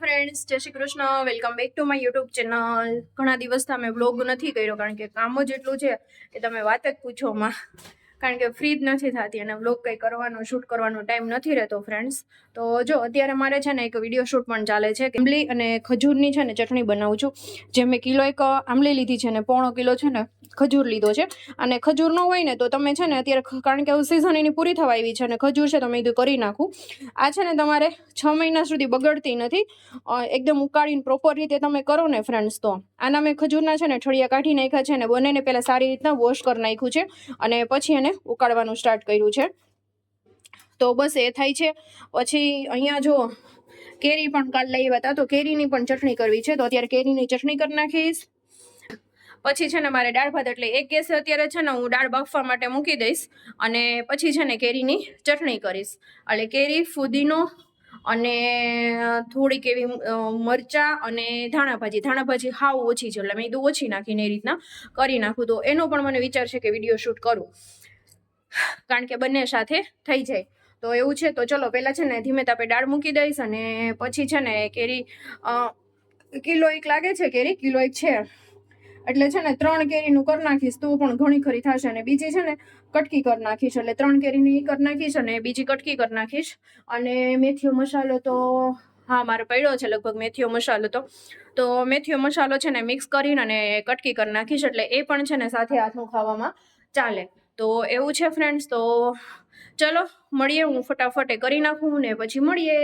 Friends જય Shri Krishna welcome back to my YouTube channel ઘણા દિવસથી અમે બ્લોગ નથી કર્યો, કારણ કે કામ જ એટલું છે કે તમે વાત જ પૂછો માં કારણ કે ફ્રી જ નથી થતી અને બ્લોગ કંઈ કરવાનો શૂટ કરવાનો ટાઈમ નથી રહેતો ફ્રેન્ડ્સ તો જો, અત્યારે મારે છે ને એક વીડિયો શૂટ પણ ચાલે છે. આંબલી અને ખજૂરની છે ને ચટણી બનાવું છું. જે મેં કિલો એક આંબલી લીધી છે ને, પોણો કિલો છે ને ખજૂર લીધો છે. અને ખજૂર ન હોય ને તો તમે છે ને અત્યારે કારણ કે સિઝન એની પૂરી થવા આવી છે અને ખજૂર છે તમે કીધું કરી નાખું. આ છે ને તમારે છ મહિના સુધી બગડતી નથી. એકદમ ઉકાળીને પ્રોપર રીતે તમે કરો ને ફ્રેન્ડ્સ તો. આના મેં ખજૂરના છે ને ઠળિયા કાઢી નાખ્યા છે ને બંનેને પહેલાં સારી રીતના વોશ કરી નાખ્યું છે અને પછી એને ઉકાળવાનું સ્ટાર્ટ કર્યું છે. તો બસ એ થાય છે. પછી અહીંયા જો કેરી પણ કાલ લઈ આવ્યા હતા તો કેરીની પણ ચટણી કરવી છે. તો અત્યારે કેરીની ચટણી કરી નાખીશ. પછી છે ને મારે દાળ ભાત એટલે એક ગેસે અત્યારે છે ને હું દાળ બાફવા માટે મૂકી દઈશ અને પછી છે ને કેરીની ચટણી કરીશ. એટલે કેરી, ફુદીનો અને થોડીક એવી મરચાં અને ધાણા ભાજી ધાણા ભાજી હાવ ઓછી છે, એટલે મેં કીધું ઓછી નાખીને એ રીતના કરી નાખું. તો એનો પણ મને વિચાર છે કે વીડિયો શૂટ કરું. કારણ કે બંને સાથે થઈ જાય. તો એવું છે, તો ચલો પહેલાં છે ને ધીમે તાપે દાળ મૂકી દઈશ અને પછી છે ને કેરી કિલો એક લાગે છે કેરી? કિલો એક છે. એટલે છે ને, ત્રણ કેરીનું કરી નાખીશ તો પણ ઘણી ખરી થશે અને બીજી છે ને, કટકી કરી નાખીશ. એટલે ત્રણ કેરીની કરી નાખીશ અને બીજી કટકી કરી નાખીશ. અને મેથીયો મસાલો તો, હા, મારે પડ્યો છે લગભગ મેથીયો મસાલો તો. તો મેથીયો મસાલો છે ને મિક્સ કરીને અને કટકી કરી નાખીશ. એટલે એ પણ છે ને, સાથે હાથનું ખાવામાં ચાલે. તો એવું છે ફ્રેન્ડ્સ તો ચલો, મળીએ હું ફટાફટ કરી નાખું ને પછી મળીએ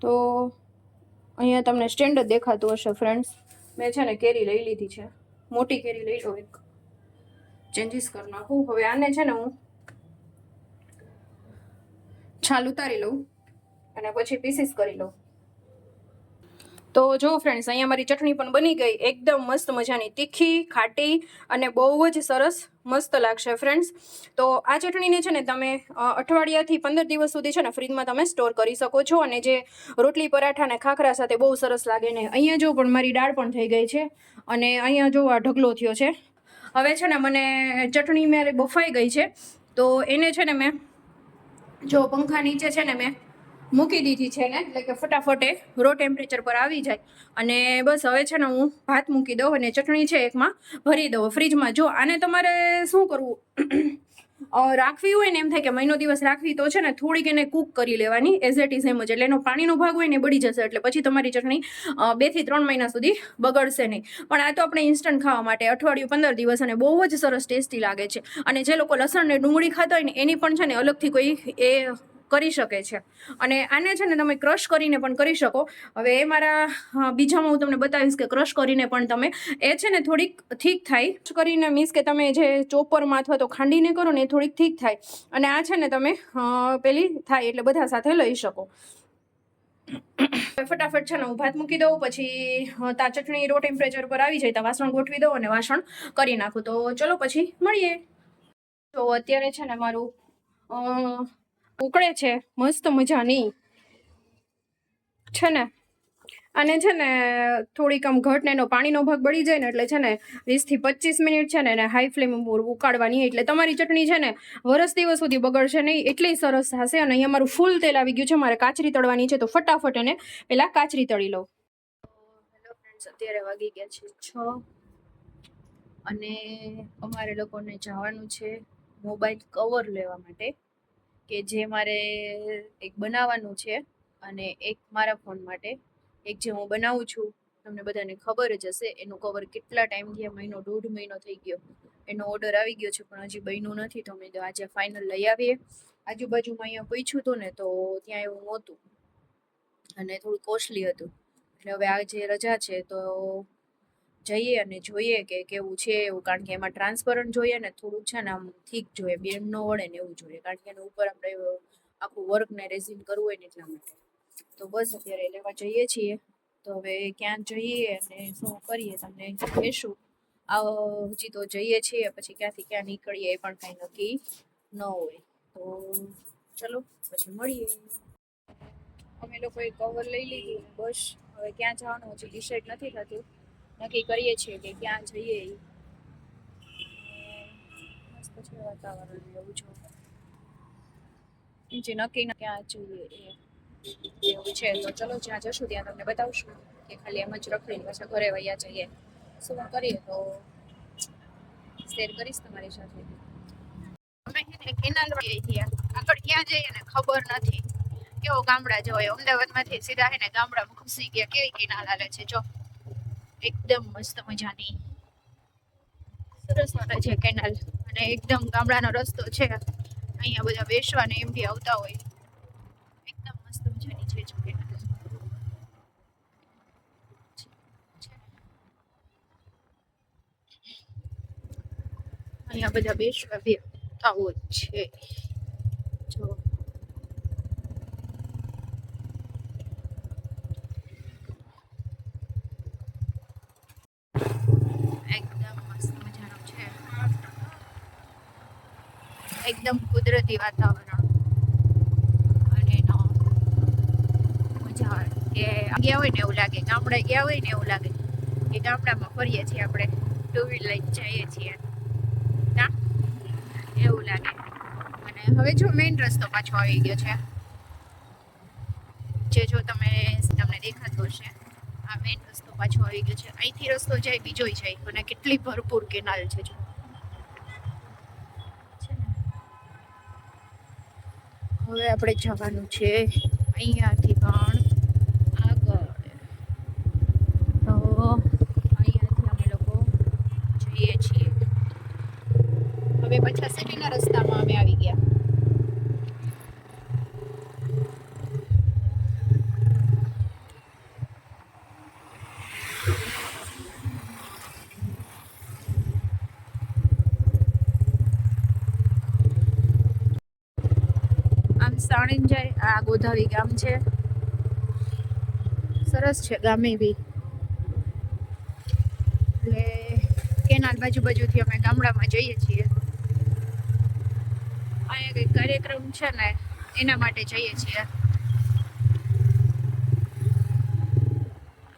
તો અહીંયા તમને સ્ટેન્ડ જ દેખાતું હશે ફ્રેન્ડ્સ મેં છે ને કેરી લઈ લીધી છે. મોટી કેરી લઈ લો એક. ચેન્જીસ કરી નાખું. હવે આને છે ને હું છાલ ઉતારી લઉં અને પછી પીસીસ કરી લઉં. તો જો ફ્રેન્ડ્સ અહીંયા મારી ચટણી પણ બની ગઈ, એકદમ મસ્ત મજાની, તીખી, ખાટી અને બહુ જ સરસ મસ્ત લાગશે ફ્રેન્ડ્સ તો આ ચટણીને છે ને તમે અઠવાડિયાથી પંદર દિવસ સુધી છે ને ફ્રીજમાં તમે સ્ટોર કરી શકો છો અને જે રોટલી, પરાઠા અને ખાખરા સાથે બહુ સરસ લાગે ને, અહીંયા જો પણ મારી દાળ પણ થઈ ગઈ છે અને અહીંયા જો આ ઢગલો થયો છે. હવે છે ને મને ચટણી મેં બફાઈ ગઈ છે, તો એને છે ને મેં, જો પંખા નીચે છે ને મેં મૂકી દીધી છે ને એટલે કે ફટાફટ રો ટેમ્પરેચર પર આવી જાય. અને બસ હવે છે ને હું ભાત મૂકી દઉં અને ચટણી છે એકમાં ભરી દઉં ફ્રીજમાં. જો આને તમારે શું કરવું? રાખવી હોય ને એમ થાય કે મહિનો દિવસ રાખવી તો છે ને થોડીક એને કૂક કરી લેવાની. એઝ એટ ઇઝ એમ જ. એટલે એનો પાણીનો ભાગ હોય ને બળી જશે. એટલે પછી તમારી ચટણી બેથી ત્રણ મહિના સુધી બગડશે નહીં. પણ આ તો આપણે ઇન્સ્ટન્ટ ખાવા માટે અઠવાડિયું પંદર દિવસ અને બહુ જ સરસ ટેસ્ટી લાગે છે. અને જે લોકો લસણ ને ડુંગળી ખાતા હોય ને એની પણ છે ને અલગથી કોઈ એ કરી શકે છે. અને આને છે ને તમે ક્રશ કરીને પણ કરી શકો. હવે એ મારા બીજામાં હું તમને બતાવીશ કે ક્રશ કરીને પણ તમે, એ છે ને થોડીક થીક થાય. કરીને મીન્સ કે તમે જે ચોપરમાં અથવા તો ખાંડીને કરો ને એ થોડીક થીક થાય. અને આ છે ને તમે પેલી થાય એટલે બધા સાથે લઈ શકો. ફટાફટ છે ને હું ભાત મૂકી દઉં, પછી તા ચટણી રો ટેમ્પરેચર પર આવી જાય તો વાસણ ગોઠવી દઉં અને વાસણ કરી નાખું. તો ચલો પછી મળીએ. તો અત્યારે છે ને મારું ઉકળે છે, મસ્ત મજાની. છે ને? અને છે ને, થોડીક આમ ઘટ એનો પાણીનો ભાગ બળી જાય ને એટલે છે ને, વીસથી પચીસ મિનિટ છે ને એને હાઈ ફ્લેમ ઉકાળવાની. એટલે તમારી ચટણી છે ને, વરસ દિવસ સુધી બગડશે નહીં, એટલી સરસ થશે અને અહીંયા મારું ફૂલ તેલ આવી ગયું છે, મારે કાચરી તળવાની છે, તો ફટાફટ એને પહેલાં કાચરી તળી લઉં. અત્યારે વાગી ગયા છે છ. અને અમારે લોકોને જવાનું છે મોબાઈલ કવર લેવા માટે. કે જે મારે એક બનાવવાનું છે અને એક મારા ફોન માટે. એક જે હું બનાવું છું, તમને બધાને ખબર જ હશે, એનું કવર કેટલા ટાઈમથી આ મહિનો, દોઢ મહિનો થઈ ગયો. એનો ઓર્ડર આવી ગયો છે, પણ હજી બન્યું નથી, તો મેં આજે ફાઇનલ લઈ આવીએ. આજુબાજુમાં અહીંયા પૂછ્યું હતું ને, તો ત્યાં એવું નહોતું. અને થોડું કોસ્ટલી હતું. એટલે હવે આજે રજા છે, તો જઈએ અને જોઈએ કે કેવું છે એવું, કારણ કે એમાં ટ્રાન્સપરન્ટ જોઈએ ને થોડુંક છે ને આમ ઠીક જોઈએ, બેન ન વળે ને એવું જોઈએ, કારણ કે એના ઉપર આપણે આખું વર્ક ને રેઝિન કરવું હોય ને એટલા માટે. તો બસ અત્યારે લેવા જઈએ છીએ. તો હવે ક્યાં જઈએ અને શું કરીએ તમને કહેશું. આ હજી તો જઈએ છીએ, પછી ક્યાંથી ક્યાં નીકળીએ એ પણ કાંઈ નક્કી ન હોય. તો ચલો, પછી મળીએ. અમે લોકોએ કવર લઈ લીધું, બસ. હવે ક્યાં જવાનું હજી ડિસાઈડ નથી થતું. નક્કી કરીએ છીએ કે ક્યાં જઈએ મસ્ત વાતાવરણ એવું જો જે નક્કી ક્યાં જઈએ એવું છે. તો ચલો જ્યાં જશું ત્યાં તમને બતાવશું કે ખાલી એમ જ રખડીને પાછા ઘરે વૈયા જઈએ. શું કરીએ તો શેર કરીશ તમારી સાથે. કેનાલ આગળ ક્યાં જઈએ ને ખબર નથી. કેવો ગામડા જવાય અમદાવાદમાંથી સીધા હે ને ગામડામાં ઘૂસી ગયા. કેવી કેનાલ હાલે છે? જો. એકદમ મસ્ત મજાની. સરસ મળે છે કેનાલ. અને એકદમ ગામડાનો રસ્તો છે. અહીંયા બધા બેસવા ને એમ બી આવતા હોય. એકદમ મસ્ત મજાની છે જો કેનાલ. અહીંયા બધા બેસવા બી આવતા હોય છે જો એકદમ મસ્ત મજાનો છે એકદમ કુદરતી વાતાવરણ. અને મજા આવે. કે ગયા હોય ને એવું લાગે, ગામડે ગયા હોય ને એવું લાગે. કે ગામડામાં ફરીએ છીએ આપણે ટુ વ્હીલ લઈને જઈએ છીએ. ના? એવું લાગે. અને હવે જો મેઇન રસ્તો પાછો આવી ગયો છે. જે જો તમે તમને દેખાતો હશે, આ મેઇન રસ્તો પાછો આવી ગયો છે. અહીંથી રસ્તો જાય, બીજો જાય. અને કેટલી ભરપૂર કેનાલ છે જો. હવે આપણે જવાનું છે અહીંયાથી પણ આગળ તો અહીંયાથી અમે લોકો જઈએ છીએ હવે પાછા સિટીના રસ્તામાં અમે આવી ગયા જાય. આ ગોધાવી ગામ છે. સરસ છે ગામે બી. એટલે કેનાલ બાજુ બાજુથી અમે ગામડામાં જઈએ છીએ. અહીંયા કંઈક કાર્યક્રમ છે ને, એના માટે જઈએ છીએ.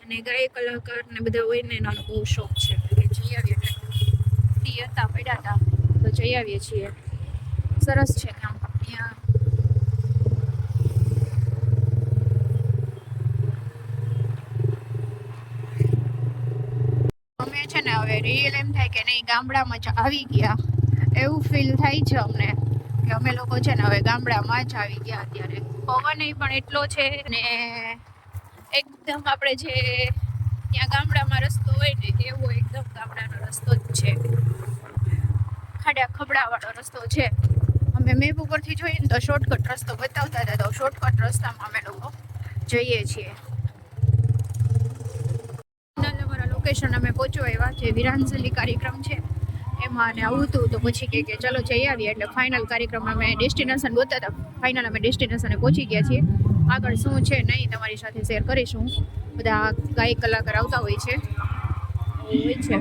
અને ગાય કલાકાર ને બધા હોય ને એનો બહુ શોખ છે. એટલે જઈ આવીએ એટલે હતા, પડ્યા હતા. તો જઈ આવીએ છીએ. સરસ છે ગામ. અહીંયા અમે છે ને હવે રિયલ એમ થાય કે નહીં, ગામડામાં જ આવી ગયા. એવું ફીલ થાય છે અમને કે અમે લોકો છે ને હવે ગામડામાં જ આવી ગયા અત્યારે. પવન પણ એટલો છે ને એકદમ આપણે જે ત્યાં ગામડામાં રસ્તો હોય ને, એવો એકદમ ગામડાનો રસ્તો જ છે. ખાડા ખબડાવાળો રસ્તો છે. અમે મેપ ઉપરથી જોઈએ ને તો શોર્ટકટ રસ્તો બતાવતા હતા, તો શોર્ટકટ રસ્તામાં અમે લોકો જઈએ છીએ. લોકેશન અમે પહોંચવા આવ્યા જે વિરાંજલી કાર્યક્રમ છે, એમાં અને આવું હતું તો પછી કે કે ચલો જઈ આવીએ. એટલે ફાઇનલ કાર્યક્રમ અમે ડેસ્ટિનેશન ગોતા ફાઇનલ અમે ડેસ્ટિનેશને પહોંચી ગયા છીએ. આગળ શું છે નહીં તમારી સાથે શેર કરીશું. બધા ગાયક કલાકાર આવતા હોય છે. હોય છે.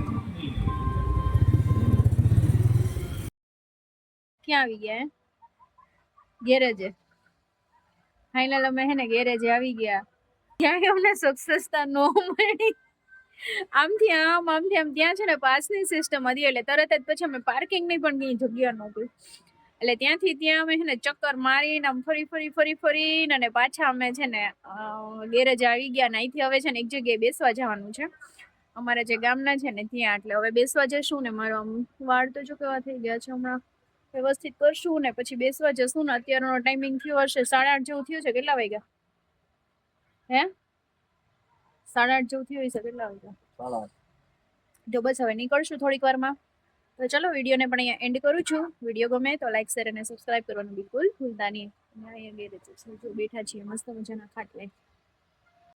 ક્યાં આવી ગયા ગેરેજે. ફાઇનલ અમે હે ને ગેરેજે આવી ગયા. ત્યાં અમને સક્સેસતા નો મળી. આમથી આમ આમથી આમ. ત્યાં છે ને પાસની સિસ્ટમ હતી એટલે તરત જ પછી અમે પાર્કિંગની પણ કઈ જગ્યા નહોતી. એટલે ત્યાંથી ત્યાં અમે છે ને ચક્કર મારીને આમ ફરી ફરી ફરી, ફરીને અને પાછા અમે છે ને ગેરેજ આવી ગયા ને અહીંથી હવે છે ને એક જગ્યાએ બેસવા જવાનું છે. અમારા જે ગામના છે ને ત્યાં, એટલે હવે બેસવા જશું ને મારો આમ વાળ તો જો કેવા થઈ ગયા છે હમણાં. વ્યવસ્થિત કરશું ને પછી બેસવા જશું ને અત્યારનો ટાઈમિંગ થયો હશે, સાડા આઠ જેવું થયું છે, કેટલા વાગ્યા? હે? સાડા આઠ જેવું થયું હશે કેટલા વાગ્યા? તો બસ હવે નીકળશું થોડીક વારમાં. તો ચલો વિડીયોને પણ અહીંયા એન્ડ કરું છું. વીડિયો ગમે તો લાઈક શેર અને સબસ્ક્રાઇબ કરવાનું બિલકુલ ભૂલતા નહીં. અહીંયા બેઠા છીએ મસ્ત મજાના ખાટલે.